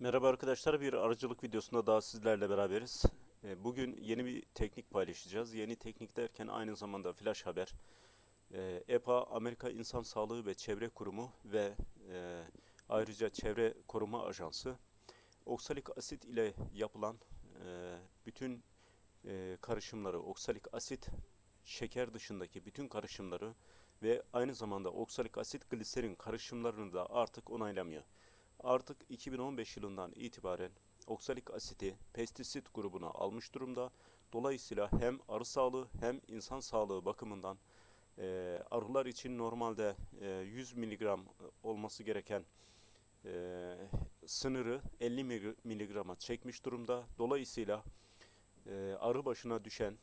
Merhaba arkadaşlar, bir arıcılık videosunda daha sizlerle beraberiz. E, Bugün yeni bir teknik paylaşacağız. Yeni teknik derken aynı zamanda flash haber. E, EPA, Amerika İnsan Sağlığı ve Çevre Kurumu ve e, ayrıca Çevre Koruma Ajansı, oksalik asit ile yapılan e, bütün e, karışımları, oksalik asit, şeker dışındaki bütün karışımları ve aynı zamanda oksalik asit gliserin karışımlarını da artık onaylamıyor. Artık 2015 yılından itibaren oksalik asiti pestisit grubuna almış durumda. Dolayısıyla hem arı sağlığı hem insan sağlığı bakımından e, arılar için normalde e, 100 miligram olması gereken e, sınırı 50 miligrama çekmiş durumda. Dolayısıyla e, arı başına düşen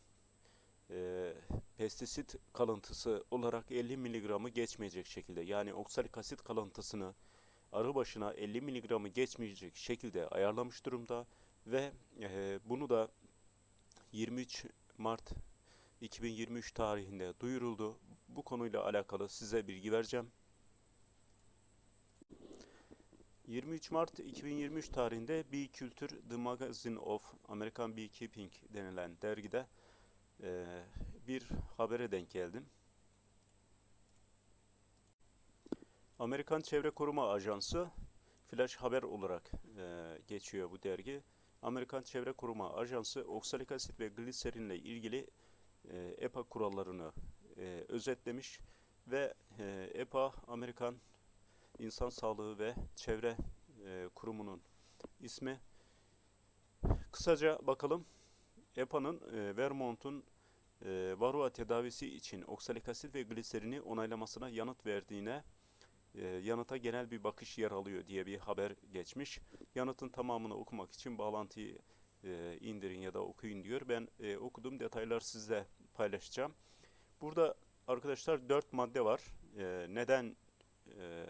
e, pestisit kalıntısı olarak 50 miligramı geçmeyecek şekilde yani oksalik asit kalıntısını arı başına 50 miligramı geçmeyecek şekilde ayarlamış durumda ve e, bunu da 23 Mart 2023 tarihinde duyuruldu. Bu konuyla alakalı size bilgi vereceğim. 23 Mart 2023 tarihinde Bee Culture The Magazine of American Beekeeping denilen dergide e, bir habere denk geldim. Amerikan Çevre Koruma Ajansı flash haber olarak e, geçiyor bu dergi. Amerikan Çevre Koruma Ajansı oksalik asit ve gliserinle ilgili e, EPA kurallarını e, özetlemiş ve e, EPA Amerikan İnsan Sağlığı ve Çevre e, Kurumu'nun ismi. Kısaca bakalım. EPA'nın e, Vermont'un e, varroa tedavisi için oksalik asit ve gliserini onaylamasına yanıt verdiğine e, yanıta genel bir bakış yer alıyor diye bir haber geçmiş. Yanıtın tamamını okumak için bağlantıyı e, indirin ya da okuyun diyor. Ben e, okuduğum detaylar sizle paylaşacağım. Burada arkadaşlar dört madde var. E, neden e,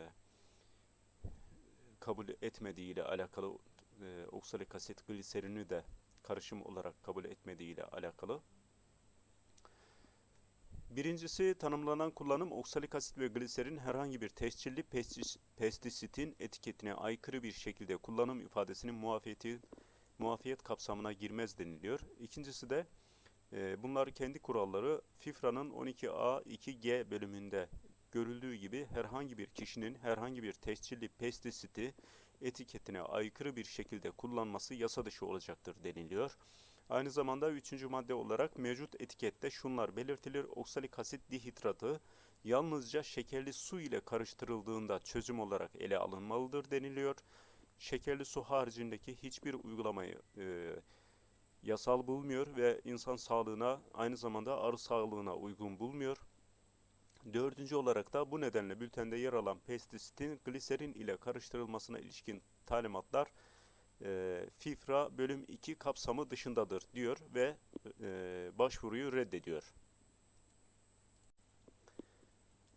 kabul etmediği ile alakalı e, oksalik asit gliserini de karışım olarak kabul etmediği ile alakalı. Birincisi tanımlanan kullanım oksalik asit ve gliserin herhangi bir tescilli pestis, pestisitin etiketine aykırı bir şekilde kullanım ifadesinin muafiyeti, muafiyet kapsamına girmez deniliyor. İkincisi de e, bunlar kendi kuralları FIFRA'nın 12A2G bölümünde görüldüğü gibi herhangi bir kişinin herhangi bir tescilli pestisiti etiketine aykırı bir şekilde kullanması yasa dışı olacaktır deniliyor. Aynı zamanda üçüncü madde olarak mevcut etikette şunlar belirtilir. Oksalik asit dihidratı yalnızca şekerli su ile karıştırıldığında çözüm olarak ele alınmalıdır deniliyor. Şekerli su haricindeki hiçbir uygulamayı e, yasal bulmuyor ve insan sağlığına aynı zamanda arı sağlığına uygun bulmuyor. Dördüncü olarak da bu nedenle bültende yer alan pestisitin gliserin ile karıştırılmasına ilişkin talimatlar e, FIFRA bölüm 2 kapsamı dışındadır diyor ve e, başvuruyu reddediyor.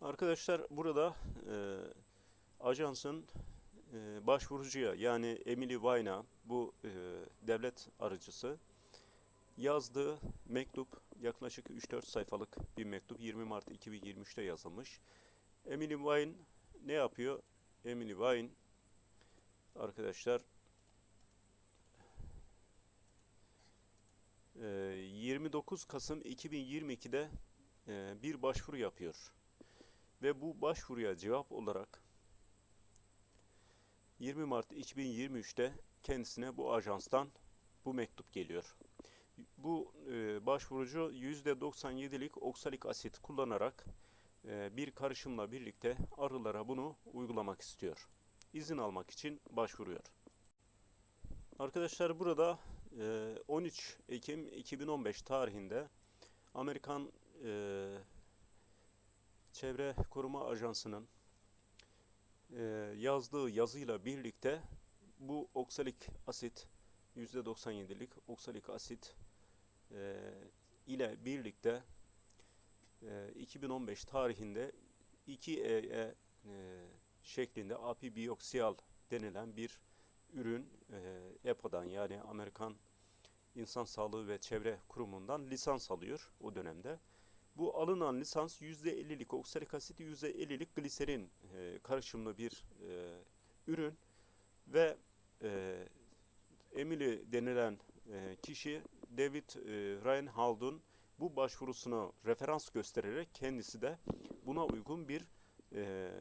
Arkadaşlar burada e, ajansın e, başvurucuya yani Emily Vine'a bu e, devlet arıcısı yazdığı mektup yaklaşık 3-4 sayfalık bir mektup 20 Mart 2023'te yazılmış. Emily Vine ne yapıyor? Emily Vine arkadaşlar 29 Kasım 2022'de bir başvuru yapıyor. Ve bu başvuruya cevap olarak 20 Mart 2023'te kendisine bu ajanstan bu mektup geliyor. Bu e, başvurucu %97'lik oksalik asit kullanarak e, bir karışımla birlikte arılara bunu uygulamak istiyor. İzin almak için başvuruyor. Arkadaşlar burada 13 Ekim 2015 tarihinde Amerikan e, Çevre Koruma Ajansı'nın e, yazdığı yazıyla birlikte bu oksalik asit %97'lik oksalik asit e, ile birlikte e, 2015 tarihinde 2EE e, şeklinde apibiyoksiyal denilen bir ürün e, EPA'dan yani Amerikan İnsan Sağlığı ve Çevre Kurumu'ndan lisans alıyor o dönemde. Bu alınan lisans %50'lik oksalik asit, %50'lik gliserin e, karışımlı bir e, ürün ve e, Emily denilen e, kişi David e, Reinhardt'un bu başvurusunu referans göstererek kendisi de buna uygun bir e,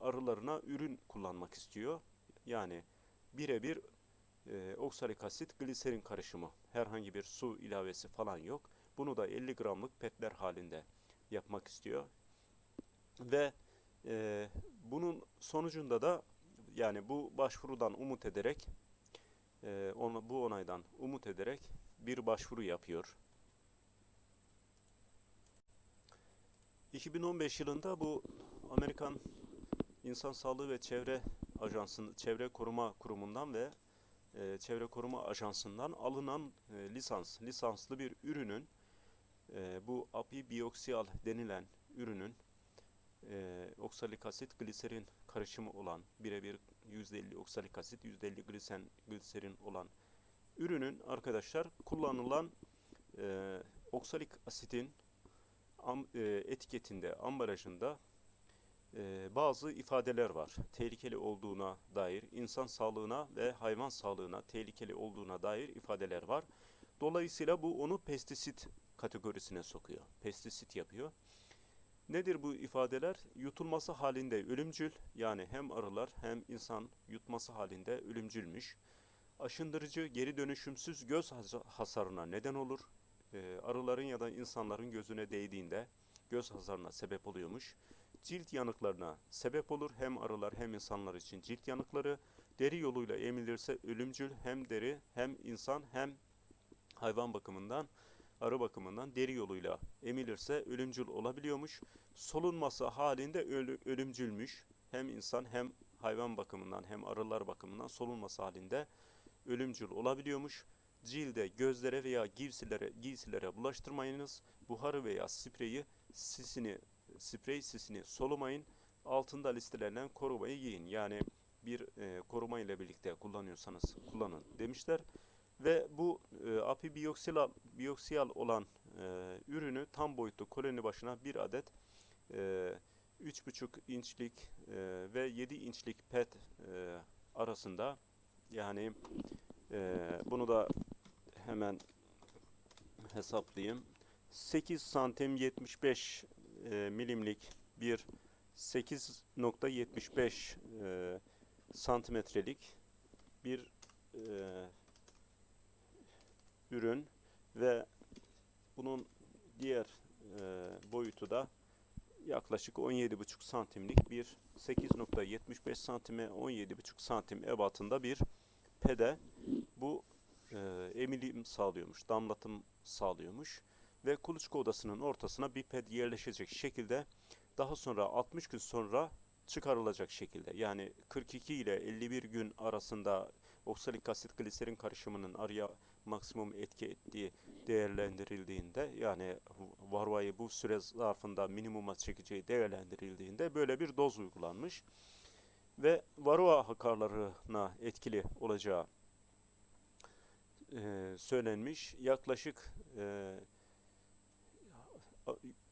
arılarına ürün kullanmak istiyor. Yani birebir e, oksalik asit gliserin karışımı. Herhangi bir su ilavesi falan yok. Bunu da 50 gramlık petler halinde yapmak istiyor. Ve e, bunun sonucunda da yani bu başvurudan umut ederek e, onu, bu onaydan umut ederek bir başvuru yapıyor. 2015 yılında bu Amerikan İnsan Sağlığı ve Çevre Ajansı'nın Çevre Koruma Kurumu'ndan ve e, Çevre Koruma Ajansı'ndan alınan e, lisans, lisanslı bir ürünün e, bu apibiyoksiyal denilen ürünün e, oksalik asit gliserin karışımı olan birebir %50 oksalik asit %50 glisen gliserin olan ürünün arkadaşlar kullanılan e, oksalik asitin am, e, etiketinde ambalajında e, bazı ifadeler var. Tehlikeli olduğuna dair, insan sağlığına ve hayvan sağlığına tehlikeli olduğuna dair ifadeler var. Dolayısıyla bu onu pestisit kategorisine sokuyor. Pestisit yapıyor. Nedir bu ifadeler? Yutulması halinde ölümcül, yani hem arılar hem insan yutması halinde ölümcülmüş. Aşındırıcı, geri dönüşümsüz göz hasarına neden olur. E, arıların ya da insanların gözüne değdiğinde göz hasarına sebep oluyormuş cilt yanıklarına sebep olur. Hem arılar hem insanlar için cilt yanıkları. Deri yoluyla emilirse ölümcül hem deri hem insan hem hayvan bakımından arı bakımından deri yoluyla emilirse ölümcül olabiliyormuş. Solunması halinde ölü, ölümcülmüş. Hem insan hem hayvan bakımından hem arılar bakımından solunması halinde ölümcül olabiliyormuş. Cilde, gözlere veya giysilere, giysilere bulaştırmayınız. Buharı veya spreyi sisini sprey sisini solumayın. Altında listelenen korumayı giyin. Yani bir e, koruma ile birlikte kullanıyorsanız kullanın demişler. Ve bu e, apibiyoksiyal biyoksiyal olan e, ürünü tam boyutlu koloni başına bir adet e, 3,5 inçlik e, ve 7 inçlik pet e, arasında yani e, bunu da hemen hesaplayayım. 8 santim 75 e, milimlik bir 8.75 e, santimetrelik bir e, ürün ve bunun diğer e, boyutu da yaklaşık 17,5 santimlik bir 8.75 santime 17,5 santim ebatında bir pede. Bu e, emilim sağlıyormuş, damlatım sağlıyormuş ve kuluçka odasının ortasına bir ped yerleşecek şekilde daha sonra 60 gün sonra çıkarılacak şekilde yani 42 ile 51 gün arasında oksalik asit gliserin karışımının arıya maksimum etki ettiği değerlendirildiğinde yani varvayı bu süre zarfında minimuma çekeceği değerlendirildiğinde böyle bir doz uygulanmış ve varroa hakarlarına etkili olacağı e, söylenmiş. Yaklaşık e,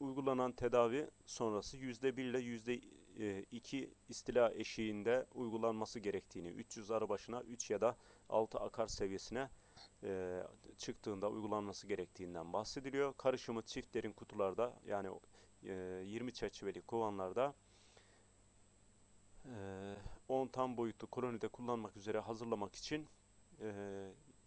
uygulanan tedavi sonrası %1 ile %2 istila eşiğinde uygulanması gerektiğini, 300 arı başına 3 ya da 6 akar seviyesine e, çıktığında uygulanması gerektiğinden bahsediliyor. Karışımı çift derin kutularda yani e, 20 çerçeveli kovanlarda e, 10 tam boyutlu kolonide kullanmak üzere hazırlamak için e,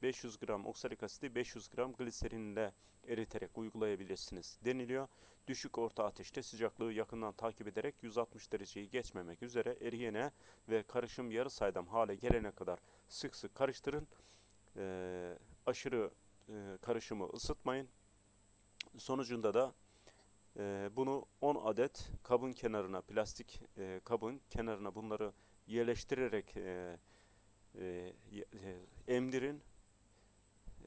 500 gram oksalik asidi 500 gram gliserinle eriterek uygulayabilirsiniz deniliyor. Düşük orta ateşte sıcaklığı yakından takip ederek 160 dereceyi geçmemek üzere eriyene ve karışım yarı saydam hale gelene kadar sık sık karıştırın. E, aşırı e, karışımı ısıtmayın. Sonucunda da e, bunu 10 adet kabın kenarına, plastik e, kabın kenarına bunları yerleştirerek e, e, e, emdirin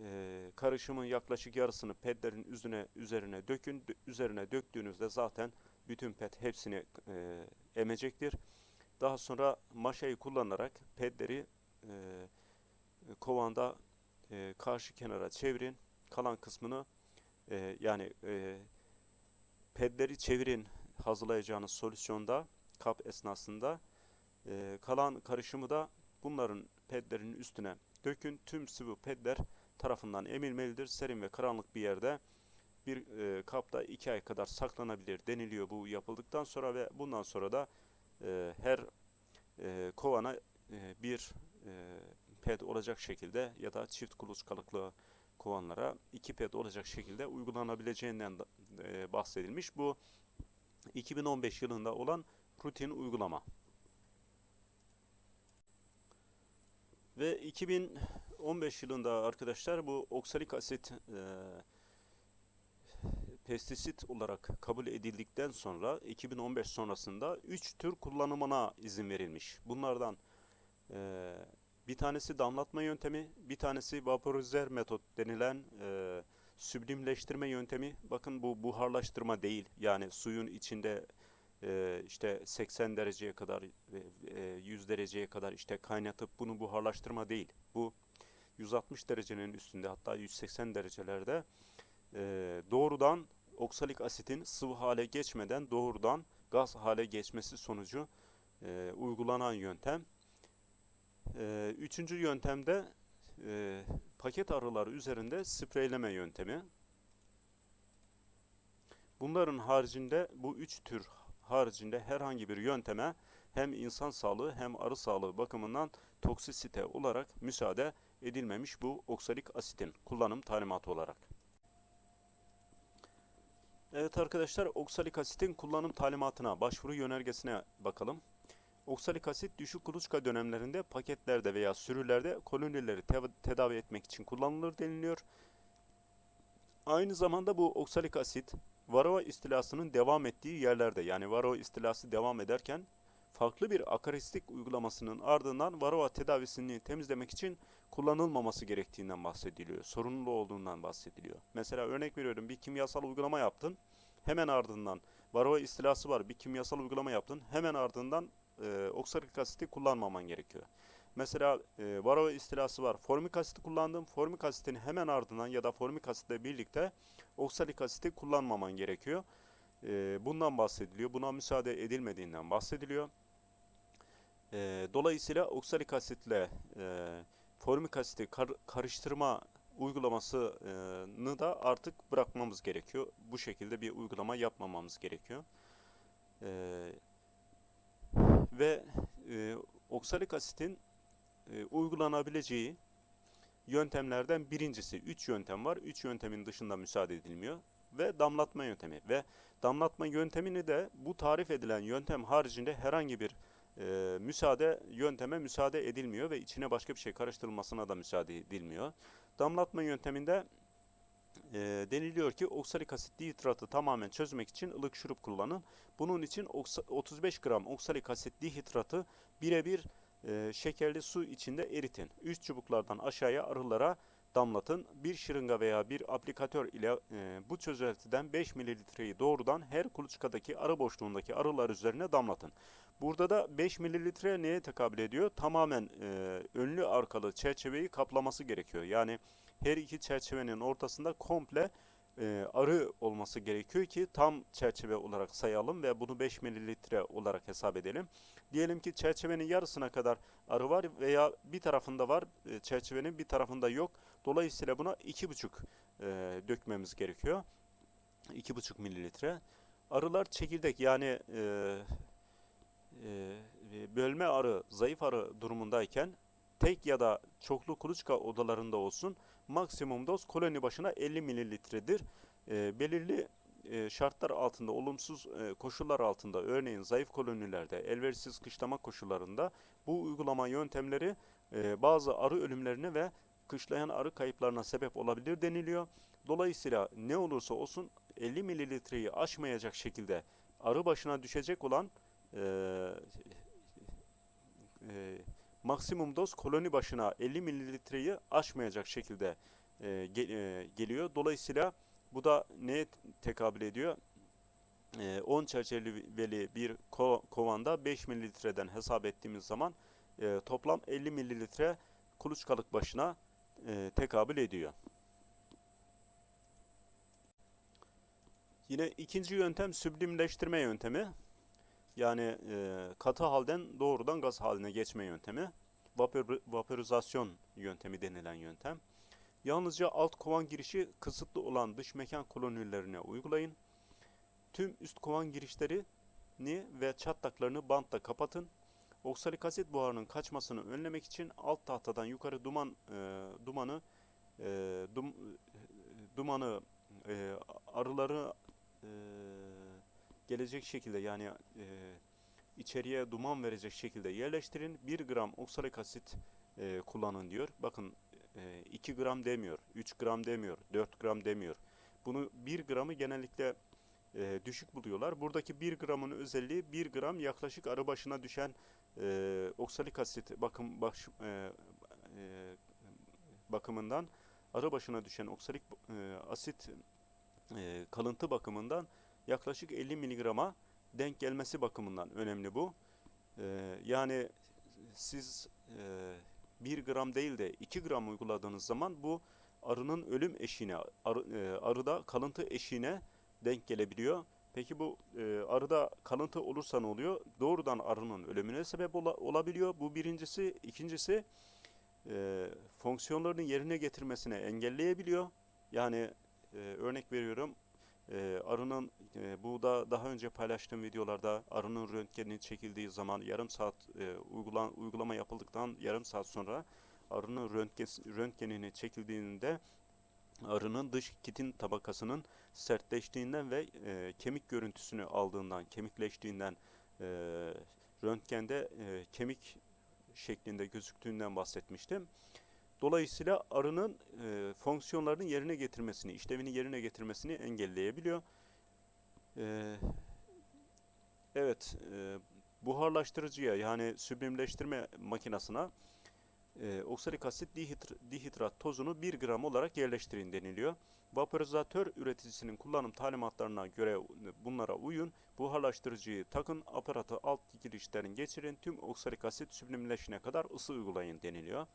e, karışımın yaklaşık yarısını pedlerin üzerine üzerine dökün. Üzerine döktüğünüzde zaten bütün pet hepsini e, emecektir. Daha sonra maşayı kullanarak pedleri e, kovanda e, karşı kenara çevirin. Kalan kısmını e, yani e, pedleri çevirin hazırlayacağınız solüsyonda kap esnasında e, kalan karışımı da bunların pedlerin üstüne dökün. Tüm sıvı pedler tarafından emilmelidir. Serin ve karanlık bir yerde bir e, kapta 2 ay kadar saklanabilir deniliyor bu yapıldıktan sonra ve bundan sonra da e, her e, kovana e, bir e, ped olacak şekilde ya da çift kuluçkalıklı kovanlara iki ped olacak şekilde uygulanabileceğinden e, bahsedilmiş. Bu 2015 yılında olan rutin uygulama. Ve 2015 yılında arkadaşlar bu oksalik asit e, pestisit olarak kabul edildikten sonra 2015 sonrasında 3 tür kullanımına izin verilmiş. Bunlardan e, bir tanesi damlatma yöntemi, bir tanesi vaporizer metot denilen e, süblimleştirme yöntemi. Bakın bu buharlaştırma değil. Yani suyun içinde e, işte 80 dereceye kadar, e, 100 dereceye kadar işte kaynatıp bunu buharlaştırma değil. Bu 160 derecenin üstünde hatta 180 derecelerde e, doğrudan oksalik asitin sıvı hale geçmeden doğrudan gaz hale geçmesi sonucu e, uygulanan yöntem. E, üçüncü yöntemde e, paket arılar üzerinde spreyleme yöntemi. Bunların haricinde bu üç tür haricinde herhangi bir yönteme hem insan sağlığı hem arı sağlığı bakımından toksisite olarak müsaade edilmemiş bu oksalik asitin kullanım talimatı olarak. Evet arkadaşlar oksalik asitin kullanım talimatına başvuru yönergesine bakalım. Oksalik asit düşük kuluçka dönemlerinde paketlerde veya sürülerde kolonileri te tedavi etmek için kullanılır deniliyor. Aynı zamanda bu oksalik asit varroa istilasının devam ettiği yerlerde yani varroa istilası devam ederken farklı bir akaristik uygulamasının ardından varroa tedavisini temizlemek için kullanılmaması gerektiğinden bahsediliyor. Sorunlu olduğundan bahsediliyor. Mesela örnek veriyorum bir kimyasal uygulama yaptın. Hemen ardından varroa istilası var bir kimyasal uygulama yaptın. Hemen ardından e, oksalik asiti kullanmaman gerekiyor. Mesela e, varroa istilası var. Formik asiti kullandım. Formik asitin hemen ardından ya da formik asitle birlikte oksalik asiti kullanmaman gerekiyor. E, bundan bahsediliyor. Buna müsaade edilmediğinden bahsediliyor. E, dolayısıyla oksalik asitle e, formik asiti kar karıştırma uygulamasını da artık bırakmamız gerekiyor. Bu şekilde bir uygulama yapmamamız gerekiyor. E, ve e, oksalik asitin e, uygulanabileceği yöntemlerden birincisi, üç yöntem var. Üç yöntemin dışında müsaade edilmiyor. Ve damlatma yöntemi. Ve damlatma yöntemini de bu tarif edilen yöntem haricinde herhangi bir e, müsaade yönteme müsaade edilmiyor ve içine başka bir şey karıştırılmasına da müsaade edilmiyor. Damlatma yönteminde e, deniliyor ki oksalik asit dihidratı tamamen çözmek için ılık şurup kullanın. Bunun için 35 gram oksalik asit dihidratı birebir e, şekerli su içinde eritin. Üst çubuklardan aşağıya arılara damlatın. Bir şırınga veya bir aplikatör ile e, bu çözeltiden 5 mililitreyi doğrudan her kuluçkadaki arı boşluğundaki arılar üzerine damlatın. Burada da 5 mililitre neye tekabül ediyor? Tamamen e, önlü arkalı çerçeveyi kaplaması gerekiyor. Yani her iki çerçevenin ortasında komple e, arı olması gerekiyor ki tam çerçeve olarak sayalım ve bunu 5 mililitre olarak hesap edelim. Diyelim ki çerçevenin yarısına kadar arı var veya bir tarafında var e, çerçevenin bir tarafında yok. Dolayısıyla buna 2,5 e, dökmemiz gerekiyor. 2,5 mililitre. Arılar çekirdek yani e, e, bölme arı, zayıf arı durumundayken tek ya da çoklu kuluçka odalarında olsun maksimum doz koloni başına 50 mililitredir. E, belirli e, şartlar altında, olumsuz e, koşullar altında, örneğin zayıf kolonilerde, elverişsiz kışlama koşullarında bu uygulama yöntemleri e, bazı arı ölümlerine ve kışlayan arı kayıplarına sebep olabilir deniliyor. Dolayısıyla ne olursa olsun 50 mililitreyi aşmayacak şekilde arı başına düşecek olan e, e, maksimum doz koloni başına 50 mililitreyi aşmayacak şekilde e, gel, e, geliyor. Dolayısıyla bu da neye tekabül ediyor? E, 10 çerçeveli bir ko kovanda 5 mililitreden hesap ettiğimiz zaman e, toplam 50 mililitre kuluçkalık başına e, tekabül ediyor. Yine ikinci yöntem süblimleştirme yöntemi. Yani e, katı halden doğrudan gaz haline geçme yöntemi. vapor, vaporizasyon yöntemi denilen yöntem. Yalnızca alt kovan girişi kısıtlı olan dış mekan kolonilerine uygulayın. Tüm üst kovan girişlerini ve çatlaklarını bantla kapatın. Oksalik asit buharının kaçmasını önlemek için alt tahtadan yukarı duman e, dumanı e, dum, dumanı e, arıları e, gelecek şekilde yani e, içeriye duman verecek şekilde yerleştirin. 1 gram oksalik asit e, kullanın diyor. Bakın e, 2 gram demiyor, 3 gram demiyor, 4 gram demiyor. Bunu 1 gramı genellikle e, düşük buluyorlar. Buradaki 1 gramın özelliği 1 gram yaklaşık arı başına düşen e, oksalik asit bakım baş, e, e, bakımından arı başına düşen oksalik e, asit e, kalıntı bakımından yaklaşık 50 miligrama denk gelmesi bakımından önemli bu. E, yani siz e, 1 gram değil de 2 gram uyguladığınız zaman bu arının ölüm eşiğine, arı, e, arıda kalıntı eşiğine denk gelebiliyor. Peki bu e, arıda kalıntı olursa ne oluyor? Doğrudan arının ölümüne sebep ola, olabiliyor. Bu birincisi. İkincisi e, fonksiyonlarını yerine getirmesine engelleyebiliyor. Yani e, örnek veriyorum e, arının e, bu da daha önce paylaştığım videolarda arının röntgeni çekildiği zaman yarım saat e, uygulan, uygulama yapıldıktan yarım saat sonra arının röntgen, röntgenini çekildiğinde arının dış kitin tabakasının sertleştiğinden ve e, kemik görüntüsünü aldığından, kemikleştiğinden e, röntgende e, kemik şeklinde gözüktüğünden bahsetmiştim. Dolayısıyla arının e, fonksiyonlarını yerine getirmesini, işlevini yerine getirmesini engelleyebiliyor. E, evet, e, buharlaştırıcıya yani süblimleştirme makinasına e, oksalik asit dihidr dihidrat tozunu 1 gram olarak yerleştirin deniliyor. Vaporizatör üreticisinin kullanım talimatlarına göre bunlara uyun. Buharlaştırıcıyı takın, aparatı alt girişlerin geçirin, tüm oksalik asit süblimleşine kadar ısı uygulayın deniliyor.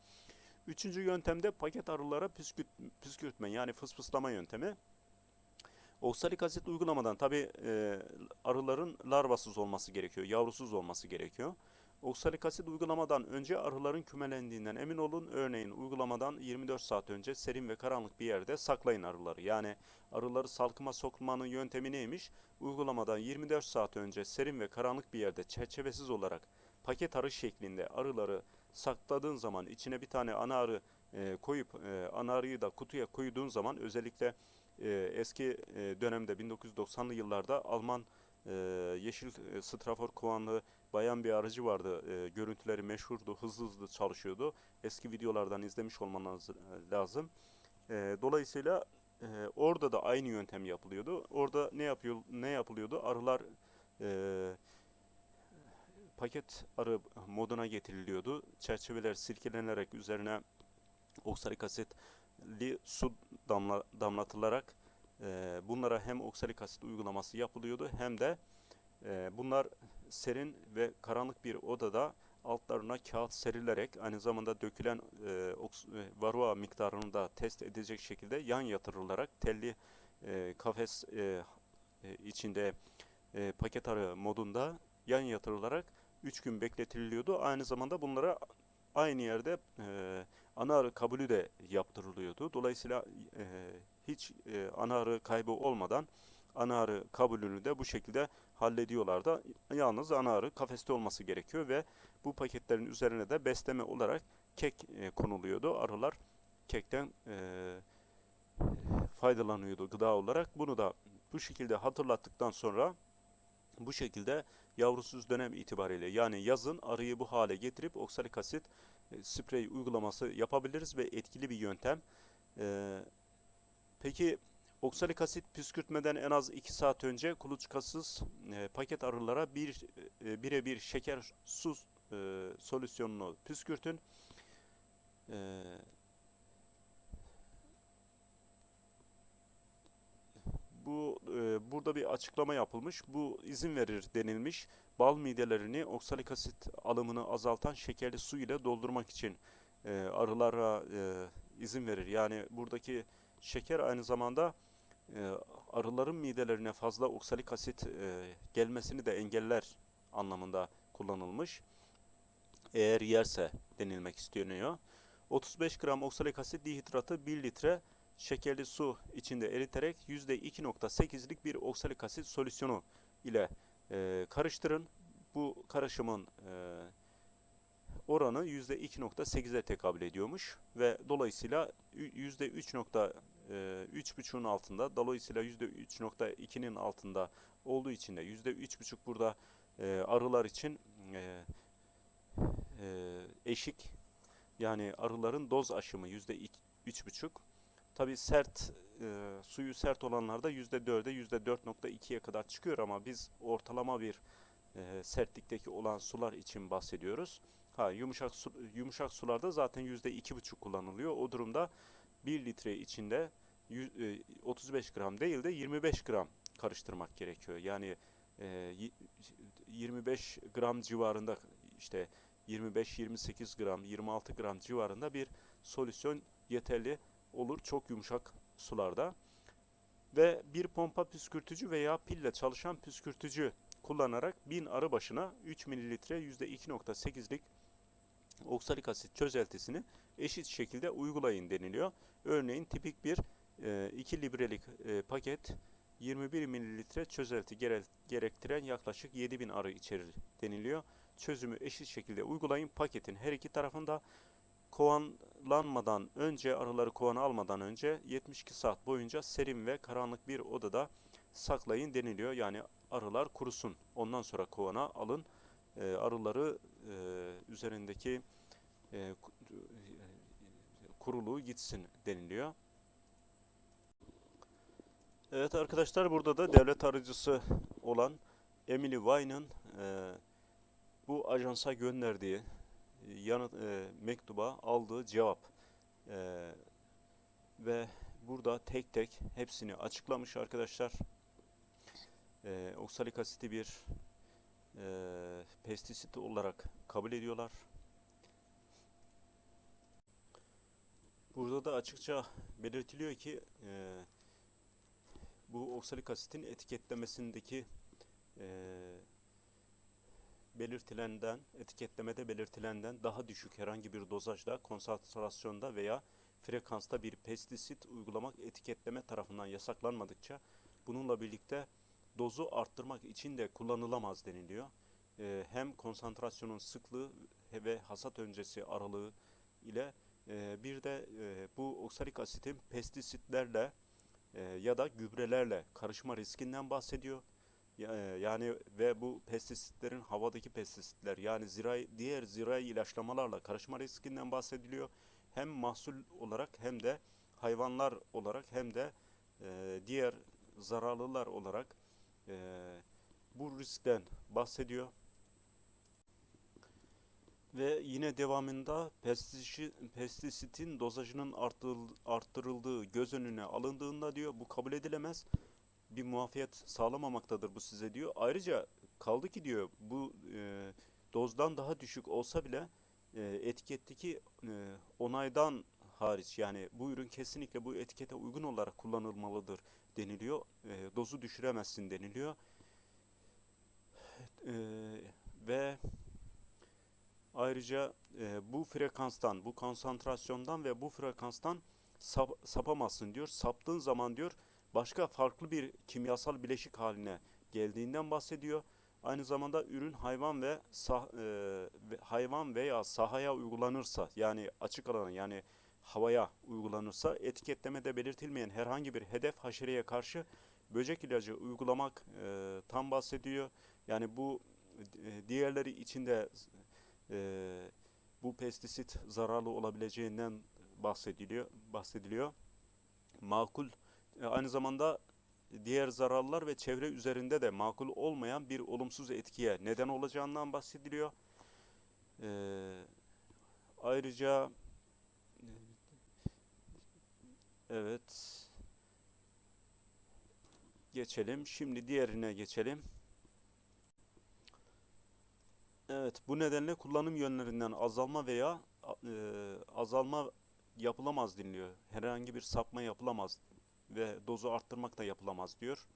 Üçüncü yöntemde paket arılara püskürt, püskürtme yani fısfıslama yöntemi. Oksalik asit uygulamadan tabi e, arıların larvasız olması gerekiyor, yavrusuz olması gerekiyor. Oksalik asit uygulamadan önce arıların kümelendiğinden emin olun. Örneğin uygulamadan 24 saat önce serin ve karanlık bir yerde saklayın arıları. Yani arıları salkıma sokmanın yöntemi neymiş? Uygulamadan 24 saat önce serin ve karanlık bir yerde çerçevesiz olarak paket arı şeklinde arıları sakladığın zaman içine bir tane ana arı e, koyup e, ana da kutuya koyduğun zaman özellikle e, eski e, dönemde 1990'lı yıllarda Alman e, yeşil e, strafor kovanlı bayan bir aracı vardı. E, görüntüleri meşhurdu, hızlı hızlı çalışıyordu. Eski videolardan izlemiş olmanız lazım. E, dolayısıyla e, orada da aynı yöntem yapılıyordu. Orada ne yapıyor ne yapılıyordu? Arılar e, paket arı moduna getiriliyordu. Çerçeveler sirkelenerek üzerine oksalik asitli su damla, damlatılarak e, bunlara hem oksalik asit uygulaması yapılıyordu hem de e, bunlar serin ve karanlık bir odada altlarına kağıt serilerek aynı zamanda dökülen e, oks, e, varroa miktarını da test edecek şekilde yan yatırılarak telli e, kafes e, e, içinde e, paket arı modunda yan yatırılarak 3 gün bekletililiyordu. Aynı zamanda bunlara aynı yerde e, ana arı kabulü de yaptırılıyordu. Dolayısıyla e, hiç e, ana arı kaybı olmadan ana arı kabulünü de bu şekilde hallediyorlardı. Yalnız ana arı kafeste olması gerekiyor ve bu paketlerin üzerine de besleme olarak kek e, konuluyordu. Arılar kekten e, faydalanıyordu gıda olarak. Bunu da bu şekilde hatırlattıktan sonra bu şekilde yavrusuz dönem itibariyle yani yazın arıyı bu hale getirip oksalik asit e, sprey uygulaması yapabiliriz ve etkili bir yöntem. E, peki oksalik asit püskürtmeden en az 2 saat önce kuluçkasız e, paket arılara bir e, birebir şeker su e, solüsyonunu püskürtün. E, bu e, burada bir açıklama yapılmış. Bu izin verir denilmiş. Bal midelerini oksalik asit alımını azaltan şekerli su ile doldurmak için e, arılara e, izin verir. Yani buradaki şeker aynı zamanda e, arıların midelerine fazla oksalik asit e, gelmesini de engeller anlamında kullanılmış. eğer yerse denilmek isteniyor. 35 gram oksalik asit dihidratı 1 litre şekerli su içinde eriterek %2.8'lik bir oksalik asit solüsyonu ile e, karıştırın. Bu karışımın e, oranı %2.8'e tekabül ediyormuş ve dolayısıyla %3.3.5'un altında dolayısıyla %3.2'nin altında olduğu için de %3.5 burada e, arılar için e, e, eşik yani arıların doz aşımı %3.5 tabi sert e, suyu sert olanlarda %4'e %4.2'ye kadar çıkıyor ama biz ortalama bir e, sertlikteki olan sular için bahsediyoruz. Ha yumuşak su, yumuşak sularda zaten yüzde iki buçuk kullanılıyor. O durumda 1 litre içinde 100, e, 35 gram değil de 25 gram karıştırmak gerekiyor. Yani e, y- 25 gram civarında işte 25-28 gram 26 gram civarında bir solüsyon yeterli olur çok yumuşak sularda. Ve bir pompa püskürtücü veya pille çalışan püskürtücü kullanarak 1000 arı başına 3 mililitre %2.8'lik oksalik asit çözeltisini eşit şekilde uygulayın deniliyor. Örneğin tipik bir e, 2 librelik e, paket 21 mililitre çözelti gere- gerektiren yaklaşık 7000 arı içerir deniliyor. Çözümü eşit şekilde uygulayın. Paketin her iki tarafında kovanlanmadan önce, arıları kovana almadan önce 72 saat boyunca serin ve karanlık bir odada saklayın deniliyor. Yani arılar kurusun. Ondan sonra kovana alın. E, arıları e, üzerindeki e, ku- kuruluğu gitsin deniliyor. Evet arkadaşlar burada da devlet arıcısı olan Emily Wine'ın e, bu ajansa gönderdiği yanıt e, mektuba aldığı cevap E, ve burada tek tek hepsini açıklamış arkadaşlar. E, oksalik asiti bir e, pestisit olarak kabul ediyorlar. Burada da açıkça belirtiliyor ki e, bu oksalik asitin etiketlemesindeki e, belirtilenden, etiketlemede belirtilenden daha düşük herhangi bir dozajda, konsantrasyonda veya frekansta bir pestisit uygulamak etiketleme tarafından yasaklanmadıkça bununla birlikte dozu arttırmak için de kullanılamaz deniliyor. Ee, hem konsantrasyonun sıklığı ve hasat öncesi aralığı ile e, bir de e, bu oksalik asitin pestisitlerle e, ya da gübrelerle karışma riskinden bahsediyor. E, Yani ve bu pestisitlerin havadaki pestisitler yani zirai, diğer zirai ilaçlamalarla karışma riskinden bahsediliyor. Hem mahsul olarak hem de hayvanlar olarak hem de e, diğer zararlılar olarak e, bu riskten bahsediyor. Ve yine devamında pestisi- pestisitin dozajının arttırıl- arttırıldığı göz önüne alındığında diyor bu kabul edilemez. Bir muafiyet sağlamamaktadır bu size diyor. Ayrıca kaldı ki diyor bu e, dozdan daha düşük olsa bile e, etiketteki e, onaydan hariç yani bu ürün kesinlikle bu etikete uygun olarak kullanılmalıdır deniliyor. E, dozu düşüremezsin deniliyor. E, ve Ayrıca e, bu frekanstan, bu konsantrasyondan ve bu frekanstan sap- sapamazsın diyor. Saptığın zaman diyor başka farklı bir kimyasal bileşik haline geldiğinden bahsediyor. Aynı zamanda ürün hayvan ve sah- e, hayvan veya sahaya uygulanırsa yani açık alana yani havaya uygulanırsa etiketlemede belirtilmeyen herhangi bir hedef haşereye karşı böcek ilacı uygulamak e, tam bahsediyor. Yani bu e, diğerleri içinde e, bu pestisit zararlı olabileceğinden bahsediliyor. bahsediliyor. Makul aynı zamanda diğer zararlar ve çevre üzerinde de makul olmayan bir olumsuz etkiye neden olacağından bahsediliyor. E, ayrıca evet geçelim. Şimdi diğerine geçelim. Evet, bu nedenle kullanım yönlerinden azalma veya e, azalma yapılamaz deniliyor. Herhangi bir sapma yapılamaz ve dozu arttırmak da yapılamaz diyor.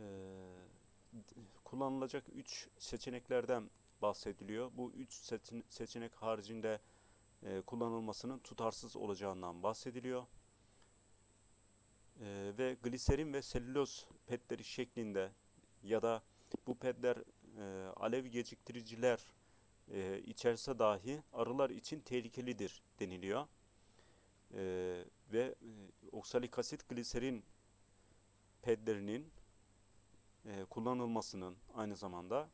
E, d- kullanılacak üç seçeneklerden bahsediliyor. Bu üç seçen- seçenek haricinde e, kullanılmasının tutarsız olacağından bahsediliyor. E, ve gliserin ve selüloz petleri şeklinde ya da bu petler e, alev geciktiriciler e, içerse dahi arılar için tehlikelidir deniliyor. E, ve oksalik asit gliserin pedlerinin e, kullanılmasının aynı zamanda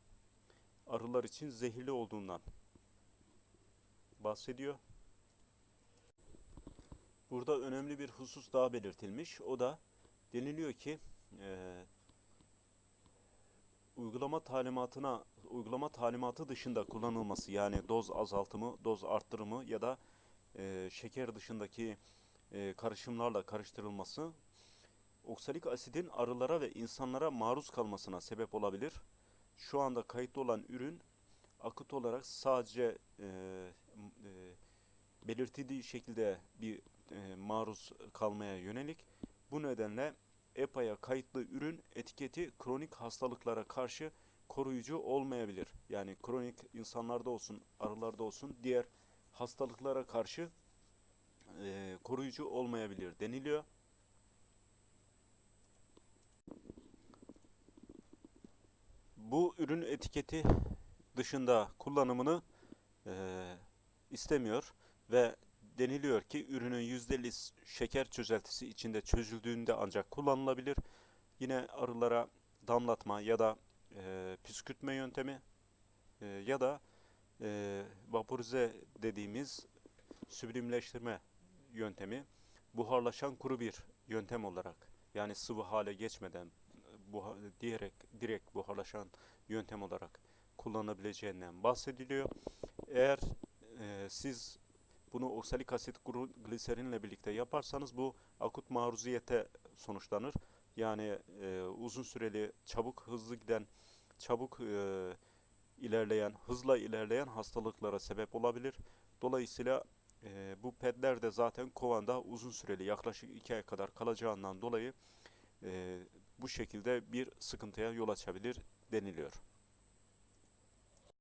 arılar için zehirli olduğundan bahsediyor. Burada önemli bir husus daha belirtilmiş. O da deniliyor ki e, uygulama talimatına uygulama talimatı dışında kullanılması yani doz azaltımı, doz arttırımı ya da e, şeker dışındaki e, karışımlarla karıştırılması oksalik asidin arılara ve insanlara maruz kalmasına sebep olabilir. Şu anda kayıtlı olan ürün akıt olarak sadece e, e, belirtildiği şekilde bir e, maruz kalmaya yönelik. Bu nedenle EPA'ya kayıtlı ürün etiketi kronik hastalıklara karşı koruyucu olmayabilir. Yani kronik insanlarda olsun, arılarda olsun diğer hastalıklara karşı e, koruyucu olmayabilir deniliyor. Bu ürün etiketi dışında kullanımını e, istemiyor ve deniliyor ki ürünün %50 şeker çözeltisi içinde çözüldüğünde ancak kullanılabilir. Yine arılara damlatma ya da e, püskürtme yöntemi e, ya da e, vaporize dediğimiz süblimleştirme yöntemi buharlaşan kuru bir yöntem olarak yani sıvı hale geçmeden buha, diyerek direkt buharlaşan yöntem olarak kullanabileceğinden bahsediliyor. Eğer e, siz bunu oksalik asit gru- gliserinle birlikte yaparsanız bu akut maruziyete sonuçlanır. Yani e, uzun süreli, çabuk, hızlı giden, çabuk e, ilerleyen, hızla ilerleyen hastalıklara sebep olabilir. Dolayısıyla e, bu pedler de zaten kovanda uzun süreli, yaklaşık 2 ay kadar kalacağından dolayı e, bu şekilde bir sıkıntıya yol açabilir deniliyor.